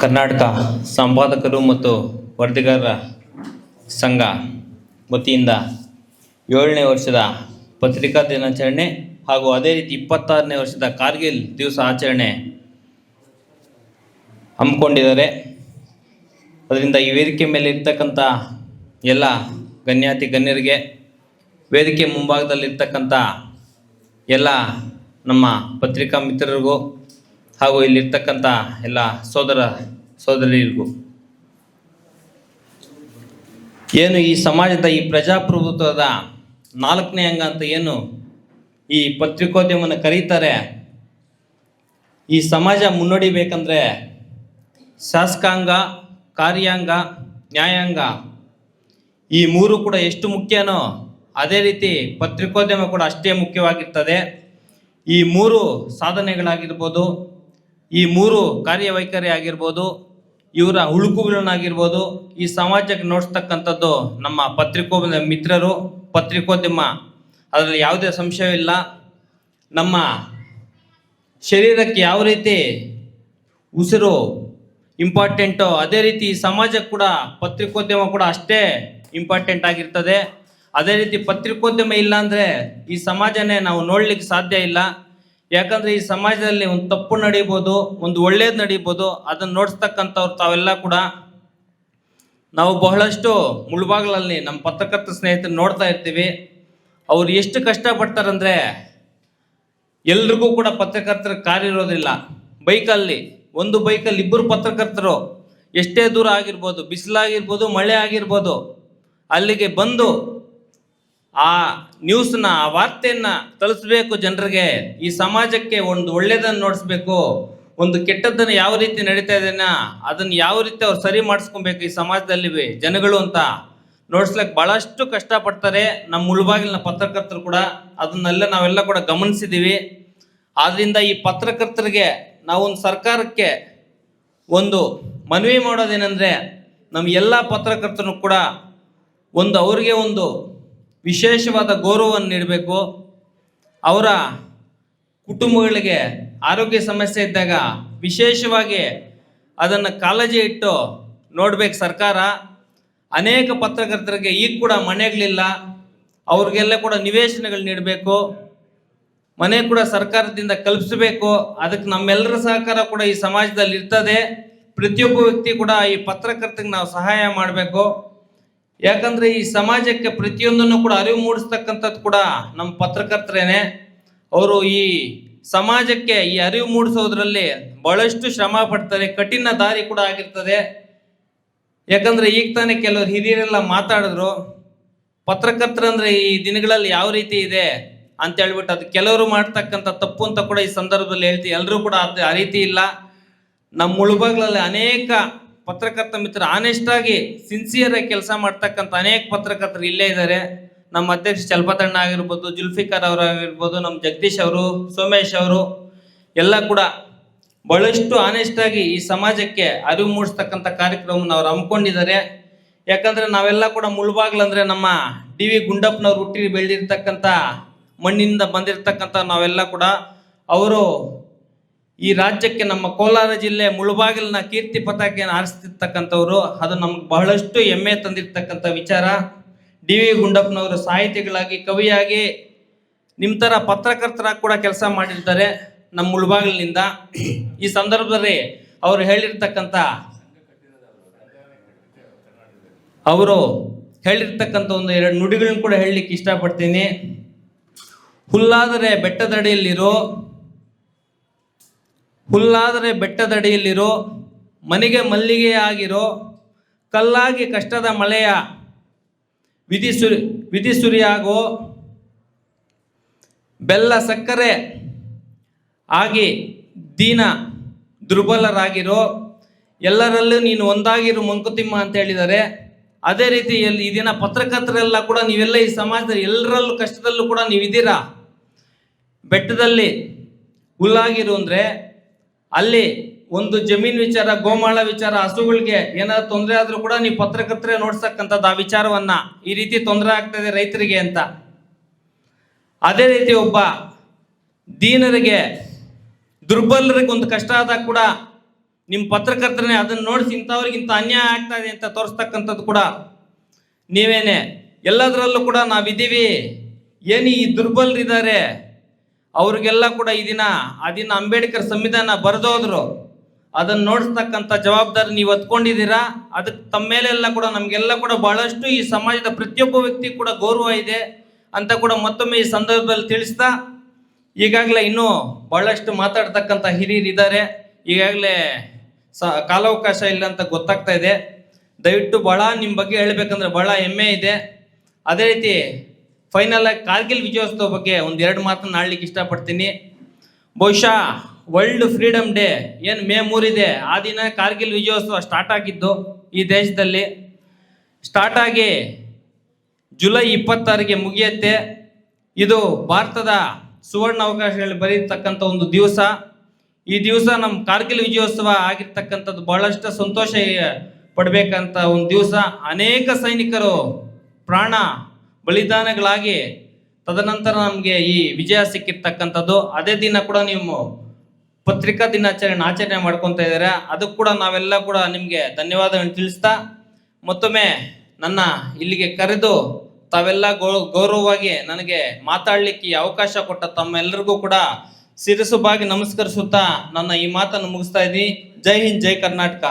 ಕರ್ನಾಟಕ ಸಂಪಾದಕರು ಮತ್ತು ವರದಿಗಾರರ ಸಂಘ ವತಿಯಿಂದ ಏಳನೇ ವರ್ಷದ ಪತ್ರಿಕಾ ದಿನಾಚರಣೆ ಹಾಗೂ ಅದೇ ರೀತಿ ಇಪ್ಪತ್ತಾರನೇ ವರ್ಷದ ಕಾರ್ಗಿಲ್ ದಿವಸ ಆಚರಣೆ ಹಮ್ಮಿಕೊಂಡಿದ್ದಾರೆ. ಅದರಿಂದ ಈ ವೇದಿಕೆ ಮೇಲೆ ಇರ್ತಕ್ಕಂಥ ಎಲ್ಲ ಗಣ್ಯಾತಿ ಗಣ್ಯರಿಗೆ ವೇದಿಕೆ ಮುಂಭಾಗದಲ್ಲಿರ್ತಕ್ಕಂಥ ಎಲ್ಲ ನಮ್ಮ ಪತ್ರಿಕಾ ಮಿತ್ರರಿಗೂ ಹಾಗೂ ಇಲ್ಲಿರ್ತಕ್ಕಂಥ ಎಲ್ಲ ಸೋದರ ಸೋದರಿಗೂ ಏನು ಈ ಸಮಾಜದ ಈ ಪ್ರಜಾಪ್ರಭುತ್ವದ ನಾಲ್ಕನೇ ಅಂಗ ಅಂತ ಏನು ಈ ಪತ್ರಿಕೋದ್ಯಮವನ್ನು ಕರೀತಾರೆ? ಈ ಸಮಾಜ ಮುನ್ನಡಿಬೇಕಂದ್ರೆ ಶಾಸಕಾಂಗ, ಕಾರ್ಯಾಂಗ, ನ್ಯಾಯಾಂಗ ಈ ಮೂರು ಕೂಡ ಎಷ್ಟು ಮುಖ್ಯನೋ ಅದೇ ರೀತಿ ಪತ್ರಿಕೋದ್ಯಮ ಕೂಡ ಅಷ್ಟೇ ಮುಖ್ಯವಾಗಿರ್ತದೆ. ಈ ಮೂರು ಸಾಧನೆಗಳಾಗಿರ್ಬೋದು, ಈ ಮೂರು ಕಾರ್ಯವೈಖರಿ ಆಗಿರ್ಬೋದು, ಇವರ ಹುಳುಕುಗಳನ್ನಾಗಿರ್ಬೋದು ಈ ಸಮಾಜಕ್ಕೆ ನೋಡ್ಸ್ತಕ್ಕಂಥದ್ದು ನಮ್ಮ ಪತ್ರಿಕೋ ಮಿತ್ರರು, ಪತ್ರಿಕೋದ್ಯಮ ಅದರಲ್ಲಿ ಯಾವುದೇ ಸಂಶಯವಿಲ್ಲ ನಮ್ಮ ಶರೀರಕ್ಕೆ ಯಾವ ರೀತಿ ಉಸಿರು ಇಂಪಾರ್ಟೆಂಟು ಅದೇ ರೀತಿ ಸಮಾಜಕ್ಕೆ ಕೂಡ ಪತ್ರಿಕೋದ್ಯಮ ಕೂಡ ಅಷ್ಟೇ ಇಂಪಾರ್ಟೆಂಟ್ ಆಗಿರ್ತದೆ. ಅದೇ ರೀತಿ ಪತ್ರಿಕೋದ್ಯಮ ಇಲ್ಲ ಅಂದರೆ ಈ ಸಮಾಜನೇ ನಾವು ನೋಡ್ಲಿಕ್ಕೆ ಸಾಧ್ಯ ಇಲ್ಲ. ಯಾಕಂದ್ರೆ ಈ ಸಮಾಜದಲ್ಲಿ ಒಂದು ತಪ್ಪು ನಡೀಬೋದು, ಒಂದು ಒಳ್ಳೇದು ನಡೀಬೋದು, ಅದನ್ನು ನೋಡ್ಸ್ತಕ್ಕಂಥವ್ರು ತಾವೆಲ್ಲ ಕೂಡ ನಾವು ಬಹಳಷ್ಟು ಮುಳುಬಾಗ್ಲಲ್ಲಿ ನಮ್ಮ ಪತ್ರಕರ್ತ ಸ್ನೇಹಿತರು ನೋಡ್ತಾ ಇರ್ತೀವಿ. ಅವ್ರು ಎಷ್ಟು ಕಷ್ಟಪಡ್ತಾರಂದ್ರೆ ಎಲ್ರಿಗೂ ಕೂಡ ಪತ್ರಕರ್ತರ ಕಾರ್ ಇರೋದಿಲ್ಲ. ಬೈಕಲ್ಲಿ, ಒಂದು ಬೈಕಲ್ಲಿ ಇಬ್ಬರು ಪತ್ರಕರ್ತರು ಎಷ್ಟೇ ದೂರ ಆಗಿರ್ಬೋದು, ಬಿಸಿಲಾಗಿರ್ಬೋದು, ಮಳೆ ಆಗಿರ್ಬೋದು, ಅಲ್ಲಿಗೆ ಬಂದು ಆ ನ್ಯೂಸ್ನ ಆ ವಾರ್ತೆಯನ್ನ ತಲುಪಿಸ್ಬೇಕು ಜನರಿಗೆ, ಈ ಸಮಾಜಕ್ಕೆ ಒಂದು ಒಳ್ಳೇದನ್ನು ನೋಡಿಸ್ಬೇಕು, ಒಂದು ಕೆಟ್ಟದ್ದನ್ನು ಯಾವ ರೀತಿ ನಡೀತಾ ಇದೆನ ಅದನ್ನು ಯಾವ ರೀತಿ ಅವ್ರು ಸರಿ ಮಾಡಿಸ್ಕೊಬೇಕು ಈ ಸಮಾಜದಲ್ಲಿ ಜನಗಳು ಅಂತ ನೋಡ್ಸ್ಲಿಕ್ಕೆ ಬಹಳಷ್ಟು ಕಷ್ಟಪಡ್ತಾರೆ. ನಮ್ಮ ಮುಳುಬಾಗಿಲಿನ ಪತ್ರಕರ್ತರು ಕೂಡ ಅದನ್ನೆಲ್ಲ ನಾವೆಲ್ಲ ಕೂಡ ಗಮನಿಸಿದ್ದೀವಿ ಆದ್ರಿಂದ ಈ ಪತ್ರಕರ್ತರಿಗೆ ನಾವೊಂದು ಸರ್ಕಾರಕ್ಕೆ ಒಂದು ಮನವಿ ಮಾಡೋದೇನೆಂದ್ರೆ, ನಮ್ಮ ಎಲ್ಲ ಪತ್ರಕರ್ತರು ಕೂಡ ಒಂದು ಅವರಿಗೆ ಒಂದು ವಿಶೇಷವಾದ ಗೌರವವನ್ನು ನೀಡಬೇಕು. ಅವರ ಕುಟುಂಬಗಳಿಗೆ ಆರೋಗ್ಯ ಸಮಸ್ಯೆ ಇದ್ದಾಗ ವಿಶೇಷವಾಗಿ ಅದನ್ನು ಕಾಳಜಿ ಇಟ್ಟು ನೋಡ್ಬೇಕು ಸರ್ಕಾರ. ಅನೇಕ ಪತ್ರಕರ್ತರಿಗೆ ಈಗ ಕೂಡ ಮನೆಗಳಿಲ್ಲ ಅವ್ರಿಗೆಲ್ಲ ಕೂಡ ನಿವೇಶನಗಳು ನೀಡಬೇಕು. ಮನೆ ಕೂಡ ಸರ್ಕಾರದಿಂದ ಕಲ್ಪಿಸಬೇಕು. ಅದಕ್ಕೆ ನಮ್ಮೆಲ್ಲರ ಸಹಕಾರ ಕೂಡ ಈ ಸಮಾಜದಲ್ಲಿ ಇರ್ತದೆ. ಪ್ರತಿಯೊಬ್ಬ ವ್ಯಕ್ತಿ ಕೂಡ ಈ ಪತ್ರಕರ್ತರಿಗೆ ನಾವು ಸಹಾಯ ಮಾಡಬೇಕು. ಯಾಕಂದ್ರೆ ಈ ಸಮಾಜಕ್ಕೆ ಪ್ರತಿಯೊಂದನ್ನು ಕೂಡ ಅರಿವು ಮೂಡಿಸ್ತಕ್ಕಂಥದ್ದು ಕೂಡ ನಮ್ಮ ಪತ್ರಕರ್ತರೇನೆ. ಅವರು ಈ ಸಮಾಜಕ್ಕೆ ಈ ಅರಿವು ಮೂಡಿಸೋದ್ರಲ್ಲಿ ಬಹಳಷ್ಟು ಶ್ರಮ ಪಡ್ತಾರೆ, ಕಠಿಣ ದಾರಿ ಕೂಡ ಆಗಿರ್ತದೆ. ಯಾಕಂದ್ರೆ ಈಗ ತಾನೇ ಕೆಲವರು ಹಿರಿಯರೆಲ್ಲ ಮಾತಾಡಿದ್ರು, ಪತ್ರಕರ್ತರಂದ್ರೆ ಈ ದಿನಗಳಲ್ಲಿ ಯಾವ ರೀತಿ ಇದೆ ಅಂತ ಹೇಳ್ಬಿಟ್ಟು ಅದು ಕೆಲವರು ಮಾಡ್ತಕ್ಕಂಥ ತಪ್ಪು ಅಂತ ಕೂಡ ಈ ಸಂದರ್ಭದಲ್ಲಿ ಹೇಳ್ತೀವಿ. ಎಲ್ಲರೂ ಕೂಡ ಆ ರೀತಿ ಇಲ್ಲ. ನಮ್ಮ ಮುಳುಬಾಗ್ಲಲ್ಲಿ ಅನೇಕ ಪತ್ರಕರ್ತ ಮಿತ್ರ ಆನೆಸ್ಟ್ ಆಗಿ ಸಿನ್ಸಿಯರ್ ಆಗಿ ಕೆಲಸ ಮಾಡ್ತಕ್ಕಂಥ ಅನೇಕ ಪತ್ರಕರ್ತರು ಇಲ್ಲೇ ಇದ್ದಾರೆ. ನಮ್ಮ ಅಧ್ಯಕ್ಷ ಚಲ್ಪತಣ್ಣ ಆಗಿರ್ಬೋದು, ಜುಲ್ಫಿಕರ್ ಅವರು ಆಗಿರ್ಬೋದು, ನಮ್ಮ ಜಗದೀಶ್ ಅವರು, ಸೋಮೇಶ್ ಅವರು, ಎಲ್ಲ ಕೂಡ ಬಹಳಷ್ಟು ಆನೆಸ್ಟ್ ಆಗಿ ಈ ಸಮಾಜಕ್ಕೆ ಅರಿವು ಮೂಡಿಸ್ತಕ್ಕಂಥ ಕಾರ್ಯಕ್ರಮವನ್ನು ಅವ್ರು ಹಮ್ಮಿಕೊಂಡಿದ್ದಾರೆ. ಯಾಕಂದ್ರೆ ನಾವೆಲ್ಲ ಕೂಡ ಮುಳುಬಾಗ್ಲಂದ್ರೆ ನಮ್ಮ ಡಿ ವಿ ಗುಂಡಪ್ಪನವ್ರು ಹುಟ್ಟಿ ಬೆಳೆದಿರ್ತಕ್ಕಂಥ ಮಣ್ಣಿನಿಂದ ಬಂದಿರತಕ್ಕಂಥ ನಾವೆಲ್ಲ ಕೂಡ ಅವರು ಈ ರಾಜ್ಯಕ್ಕೆ ನಮ್ಮ ಕೋಲಾರ ಜಿಲ್ಲೆ ಮುಳುಬಾಗಿಲಿನ ಕೀರ್ತಿ ಪತಾಕೆಯನ್ನು ಆರಿಸ್ತಿರ್ತಕ್ಕಂಥವ್ರು ಅದು ನಮ್ಗೆ ಬಹಳಷ್ಟು ಹೆಮ್ಮೆ ತಂದಿರ್ತಕ್ಕಂಥ ವಿಚಾರ. ಡಿ ವಿ ಗುಂಡಪ್ಪನವರು ಸಾಹಿತಿಗಳಾಗಿ, ಕವಿಯಾಗಿ ನಿಮ್ಮ ಥರ ಪತ್ರಕರ್ತರಾಗಿ ಕೂಡ ಕೆಲಸ ಮಾಡಿರ್ತಾರೆ ನಮ್ಮ ಮುಳುಬಾಗಿಲಿನಿಂದ. ಈ ಸಂದರ್ಭದಲ್ಲಿ ಅವರು ಹೇಳಿರ್ತಕ್ಕಂಥ ಅವರು ಹೇಳಿರ್ತಕ್ಕಂಥ ಒಂದು ಎರಡು ನುಡಿಗಳನ್ನ ಕೂಡ ಹೇಳಲಿಕ್ಕೆ ಇಷ್ಟಪಡ್ತೀನಿ. ಹುಲ್ಲಾದರೆ ಬೆಟ್ಟದಡಿಯಲ್ಲಿರೋ ಹುಲ್ಲಾದರೆ ಬೆಟ್ಟದಡಿಯಲ್ಲಿರೋ, ಮನೆಗೆ ಮಲ್ಲಿಗೆಯಾಗಿರೋ, ಕಲ್ಲಾಗಿ ಕಷ್ಟದ ಮಳೆಯ ವಿಧಿ ಸುರಿ ವಿಧಿ ಸುರಿಯಾಗೋ ಬೆಲ್ಲ ಸಕ್ಕರೆ ಆಗಿ ದೀನ ದುರ್ಬಲರಾಗಿರೋ, ಎಲ್ಲರಲ್ಲೂ ನೀನು ಒಂದಾಗಿರು ಮಂಕುತಿಮ್ಮ ಅಂತ ಹೇಳಿದ್ದಾರೆ ಅದೇ ರೀತಿ ಎಲ್ಲಿ ಈ ದಿನ ಪತ್ರಕರ್ತರೆಲ್ಲ ಕೂಡ ನೀವೆಲ್ಲ ಈ ಸಮಾಜದ ಎಲ್ಲರಲ್ಲೂ ಕಷ್ಟದಲ್ಲೂ ಕೂಡ ನೀವಿದ್ದೀರಾ? ಬೆಟ್ಟದಲ್ಲಿ ಹುಲ್ಲಾಗಿರು ಅಂದ್ರೆ ಅಲ್ಲಿ ಒಂದು ಜಮೀನ್ ವಿಚಾರ, ಗೋಮಾಳ ವಿಚಾರ, ಹಸುಗಳಿಗೆ ಏನಾದ್ರು ತೊಂದರೆ ಆದ್ರೂ ಕೂಡ ನೀವು ಪತ್ರಕರ್ತರೆ ನೋಡ್ಸಕ್ಕಂಥದ್ದು ಆ ವಿಚಾರವನ್ನ ಈ ರೀತಿ ತೊಂದರೆ ಆಗ್ತದೆ ರೈತರಿಗೆ ಅಂತ. ಅದೇ ರೀತಿ ಒಬ್ಬ ದೀನರಿಗೆ, ದುರ್ಬಲರಿಗೆ ಒಂದು ಕಷ್ಟ ಆದಾಗ ಕೂಡ ನಿಮ್ಮ ಪತ್ರಕರ್ತರೇ ಅದನ್ನ ನೋಡಿಸಿ ಇಂಥವ್ರಿಗಿಂತ ಅನ್ಯಾಯ ಆಗ್ತಾ ಇದೆ ಅಂತ ತೋರಿಸ್ತಕ್ಕಂಥದ್ದು ಕೂಡ ನೀವೇನೆ. ಎಲ್ಲದರಲ್ಲೂ ಕೂಡ ನಾವಿದ್ದೀವಿ. ಏನು ಈ ದುರ್ಬಲರಿದ್ದಾರೆ? ಅವ್ರಿಗೆಲ್ಲ ಕೂಡ ಈ ದಿನ, ಆ ದಿನ ಅಂಬೇಡ್ಕರ್ ಸಂವಿಧಾನ ಬರೆದೋದ್ರು. ಅದನ್ನ ನೋಡಿಸ್ತಕ್ಕಂಥ ಜವಾಬ್ದಾರಿ ನೀವು ಹೊತ್ಕೊಂಡಿದ್ದೀರಾ? ಅದಕ್ಕೆ ತಮ್ಮ ಮೇಲೆಲ್ಲ ಕೂಡ ನಮಗೆಲ್ಲ ಕೂಡ ಬಹಳಷ್ಟು ಈ ಸಮಾಜದ ಪ್ರತಿಯೊಬ್ಬ ವ್ಯಕ್ತಿ ಕೂಡ ಗೌರವ ಇದೆ ಅಂತ ಕೂಡ ಮತ್ತೊಮ್ಮೆ ಈ ಸಂದರ್ಭದಲ್ಲಿ ತಿಳಿಸ್ತಾ, ಈಗಾಗಲೇ ಇನ್ನೂ ಬಹಳಷ್ಟು ಮಾತಾಡ್ತಕ್ಕಂಥ ಹಿರಿಯರಿದ್ದಾರೆ ಈಗಾಗಲೇ ಸ, ಕಾಲಾವಕಾಶ ಇಲ್ಲ ಅಂತ ಗೊತ್ತಾಗ್ತಾ ಇದೆ. ದಯವಿಟ್ಟು ಭಾಳ ನಿಮ್ಮ ಬಗ್ಗೆ ಹೇಳಬೇಕಂದ್ರೆ ಭಾಳ ಹೆಮ್ಮೆ ಇದೆ. ಅದೇ ರೀತಿ ಫೈನಲ್ ಆಗಿ ಕಾರ್ಗಿಲ್ ವಿಜಯೋತ್ಸವ ಬಗ್ಗೆ ಒಂದು ಎರಡು ಮಾತನ್ನ ಆಡ್ಲಿಕ್ಕೆ ಇಷ್ಟಪಡ್ತೀನಿ. ಬಹುಶಃ ವರ್ಲ್ಡ್ ಫ್ರೀಡಮ್ ಡೇ ಏನು ಮೇ ಮೂರಿದೆ, ಆ ದಿನ ಕಾರ್ಗಿಲ್ ವಿಜಯೋತ್ಸವ ಸ್ಟಾರ್ಟ್ ಆಗಿದ್ದು ಈ ದೇಶದಲ್ಲಿ. ಸ್ಟಾರ್ಟ್ ಆಗಿ ಜುಲೈ ಇಪ್ಪತ್ತಾರಿಗೆ ಮುಗಿಯುತ್ತೆ. ಇದು ಭಾರತದ ಸುವರ್ಣ ಅವಕಾಶಗಳಲ್ಲಿ ಬರೀತಕ್ಕಂಥ ಒಂದು ದಿವಸ. ಈ ದಿವಸ ನಮ್ಮ ಕಾರ್ಗಿಲ್ ವಿಜಯೋತ್ಸವ ಆಗಿರ್ತಕ್ಕಂಥದ್ದು ಬಹಳಷ್ಟು ಸಂತೋಷ ಪಡಬೇಕಂತ ಒಂದು ದಿವಸ. ಅನೇಕ ಸೈನಿಕರು ಪ್ರಾಣ ಬಲಿದಾನಗಳಾಗಿ ತದನಂತರ ನಮಗೆ ಈ ವಿಜಯ ಸಿಕ್ಕಿರ್ತಕ್ಕಂಥದ್ದು. ಅದೇ ದಿನ ಕೂಡ ನೀವು ಪತ್ರಿಕಾ ದಿನಾಚರಣೆ ಆಚರಣೆ ಮಾಡ್ಕೊತಾ ಇದ್ದಾರೆ? ಅದಕ್ಕೆ ಕೂಡ ನಾವೆಲ್ಲ ಕೂಡ ನಿಮಗೆ ಧನ್ಯವಾದಗಳನ್ನು ತಿಳಿಸ್ತಾ, ಮತ್ತೊಮ್ಮೆ ನನ್ನ ಇಲ್ಲಿಗೆ ಕರೆದು ತಾವೆಲ್ಲ ಗೌರವವಾಗಿ ನನಗೆ ಮಾತಾಡ್ಲಿಕ್ಕೆ ಅವಕಾಶ ಕೊಟ್ಟ ತಮ್ಮೆಲ್ಲರಿಗೂ ಕೂಡ ಶಿರಸುಬಾಗಿ ನಮಸ್ಕರಿಸುತ್ತಾ ನನ್ನ ಈ ಮಾತನ್ನು ಮುಗಿಸ್ತಾ ಇದ್ದೀನಿ. ಜೈ ಹಿಂದ್, ಜೈ ಕರ್ನಾಟಕ.